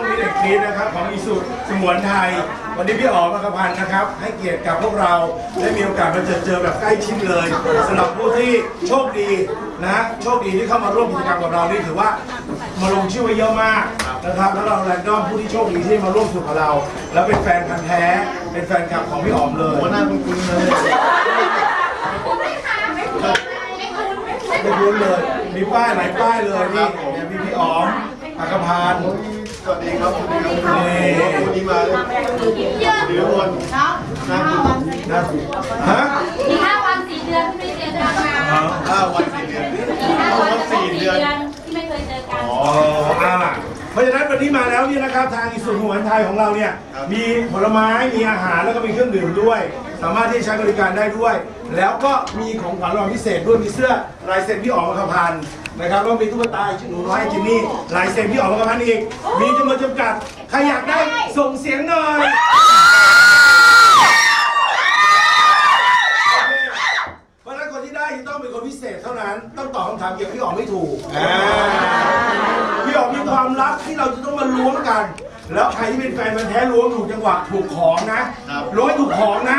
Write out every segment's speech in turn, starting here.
ก่อนในช่วงนี้เด็กคลีนะครับของอีสุสมวนไทย วันนี้พี่อ๋อมากพันธ์นะครับ ให้เกียรติกับพวกเราได้มีโอกาสมาเจอเจอแบบใกล้ชิดเลยสำหรับผู้ที่โชคดีนะฮะโชคดีที่เข้ามาร่วมกิจกรรมกับเรานี่ถือว่ามาลงชื่อไว้เยอะมากนะครับแล้วเราแรนดอมผู้ที่โชคดีที่มาร่วมสนุกกับเรา แล้วเป็นแฟนพันธ์แท้เป็นแฟนคลับของพี่อ๋อมเลยหัวหน้าคุณคุณเลยไม่คุ้นเลย มีป้ายหลายป้ายเลยนี่เนี่ยมีพี่อ๋อมอัครพันธ์ส วัสดีครับ สวัสดีครับวันนี้มาเดี๋ยววันนะคุณนะฮะมีห้าวันสี่เดือนที่ไม่เจอกันมาห้าวันสี่เดือนมีห้าวันสี่เดือนที่ไม่เคยเจอกันอ๋ออ่าเพราะฉะนั้นวันนี้มาแล้วเนี่ยนะครับทางอิสุหัวนไทยของเราเนี่ยมีผลไม้มีอาหารแล้วก็มีเครื่องดื่มด้วย สามารถที่จะใช้บริการได้ด้วย แล้วก็มีของขวัญรางวัลพิเศษด้วยมีเสื้อลายเซ็นพี่อ๋อมอัครพันธ์นะครับแล้วมีตุ๊กตาหนูน้อยจินนี่ลายเซ็นพี่อ๋อมอัครพันธ์อีก มีจำนวนจำกัดใครอยากได้ส่งเสียงหน่อยเพราะฉะนั้นคนที่ได้จะต้องเป็นคนพิเศษเท่านั้นต้องตอบคำถามเกี่ยวกับพี่อ๋อมไม่ถูกอ่าพี่อ๋อมมีความลับที่เราจะต้องมาล้วงกัน แล้วใครที่เป็นแฟนมันธุ์แท้ล้วงถูกจังหวะถูกของนะล้วงให้ถูกของนะ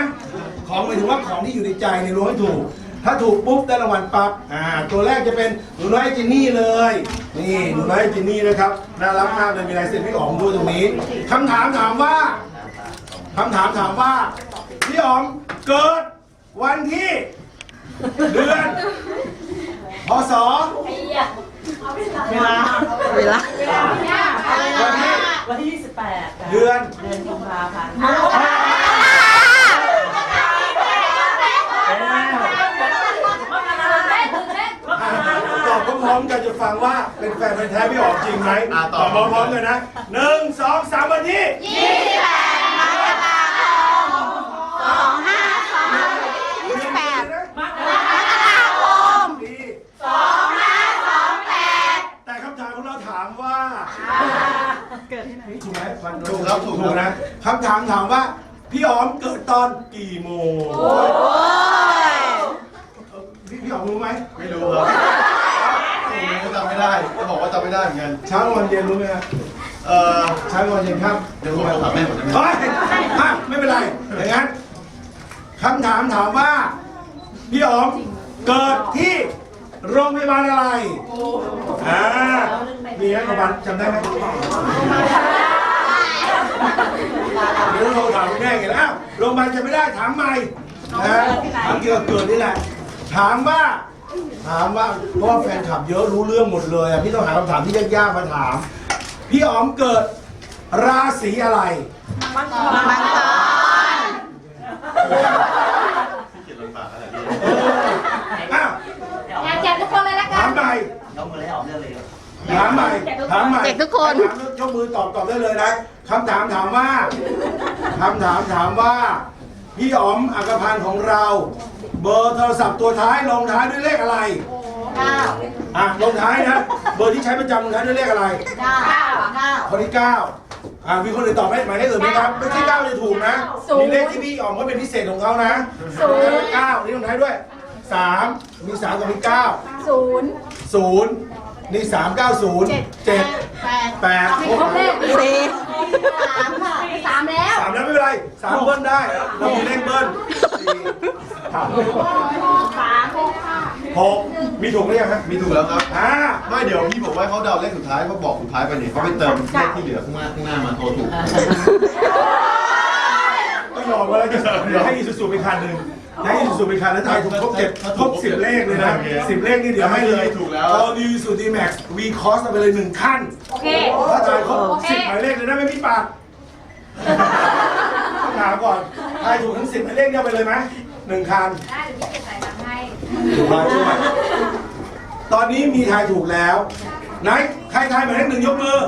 ของหมายถึงว่าของที่อยู่ในใจเนี่ยล้วงให้ถูก ถ้าถูกปุ๊บได้รางวัลปั๊บอ่าตัวแรกจะเป็นหนูน้อยจินนี่เลย นี่หนูน้อยจินนี่นะครับน่ารักมากเลยมีลายเซ็นพี่อ๋อมด้วยตรงนี้คำถามถามว่าคำถามถามว่าพี่อ๋อมเกิดวันที่ เดือนพศเวลาเวลาวันที่วันที่28ค่ะเดือน เดือนกุมภาพันธ์ ตอบพร้อ มๆกันจะฟังว่าเป็นแฟนพันธุ์แท้พี่อ๋อมจริงไหมตอบ พร้อมๆกันนะหนึ่งสองสามวันที่ยี่สิบแปดมกราคมสองห้าสองยี่สิบแปดมกราคมปีสองห้าสองแปดแต่คำถามของเราถามว่า เกิดที่ไหนถูกไหมฟันถูกครับถูกถูกนะคำถามถามว่า พี่อ๋อมเกิดตอนกี่โมงพี่พี่อ๋อมรู้ไหมไม่รู้ครับ ก็จำไม่ได้ จะบอกว่าจำไม่ได้เหมือนกันเช้ากลางวันเย็นรู้ไหมครับเอ่อเช้ากลางวันเย็นครับเดี๋ยวผมถามแม่ผมจะไม่เฮ้ยอะไม่เป็นไรอย่างนั้นคำถามถามว่า พี่อ๋อมเกิดที่โรงพยาบาลอะไรอ่ามีไหมโรงพยาบาลจำได้ไหมเดี๋ยวโทรถามคุณแม่ไงแล้วโรงพยาบาลจำไม่ได้ถามใหม่นะถามเกี่ยวกับเกิดนี่แหละ ถามว่า ถามว่าเพราะว่าแฟนคลับเยอะรู้เรื่องหมดเลยอะพี่ต้องหาคำถามที่ยากๆมาถาม พี่อ๋อมเกิดราศีอะไร มังกรเขียนลำบากอะไรเนี่ยอ้าวอยากแจกทุกคนเลยละกัถาน มใหม่ยกมือเลยออกเรื่องเลยถามใหม่ถามใหม่เด็กทุกคน ถามยกมือตอบตอบได้เลยนะคำถามถามว่าคำถามถามว่า พี่อ๋อมอักพันธ์ของเรา เบอร์โทรศัพท์ตัวท้ายลงท้ายด้วยเลขอะไรเก้าอะลงท้ายนะ เบอร์ที่ใช้ประจำลงท้ายด้วยเลขอะไร เก้าเก้า คนที่เก้าอ่ามีคนอื่นตอบไหมหมายเลขอื่นไหมครับไม่ใช่เก้าจะถูกนะศูนย์มีเลขที่พี่อ๋อมก็เป็นพิเศษของเขานะศูนย์ เก้านี่ลงท้ายด้วยสามมีสามกับมีเก้าศูนย์ศูนย์ นี่สามเก้าศูนย์เจ็ดแปดแปดเอาให้ครบเลขสี่สามค่ะสามแล้วสามแล้วไม่เป็นไรสามเบิ้ลได้เรามีเลขเบิ้ลสี่ห้าสามหกค่ะหกมีถูกหรือยังฮะมีถูกแล้วครับอ่าไม่เดี๋ยวพี่บอกว่าเขาเดาเลขสุดท้ายเขาบอกสุดท้ายไปเนี่ยเขาไปเติมเลขที่เหลือข้างหน้าข้างหน้ามาโทรถูก ก็ยอมว่าแล้วจะเดี๋ยวให้อีซูซูไปคันหนึ่งให้อีซูซูไปคันแล้วทายถูกครบเจ็ดครบสิบเลขเลยนะสิบเลขนี่เดี๋ยวให้เลยถูกแล้วพอดีสูดีแม็กซ์วีคอสไปเลยหนึ่งขั้นโอเค ถ้าทายครบโอเค สิบหมายเลขเลยนะไม่มีปากต้องถามก่อนทายถูกทั้งสิบหมายเลขเนี่ยไปเลยไหมหนึ่งคัน ได้เดี๋ยวพี่เก็บใส่ตังค์ให้มาช่วยตอนนี้มีทายถูกแล้ว ไหน ใครทายหมายเลขหนึ่งยกมือ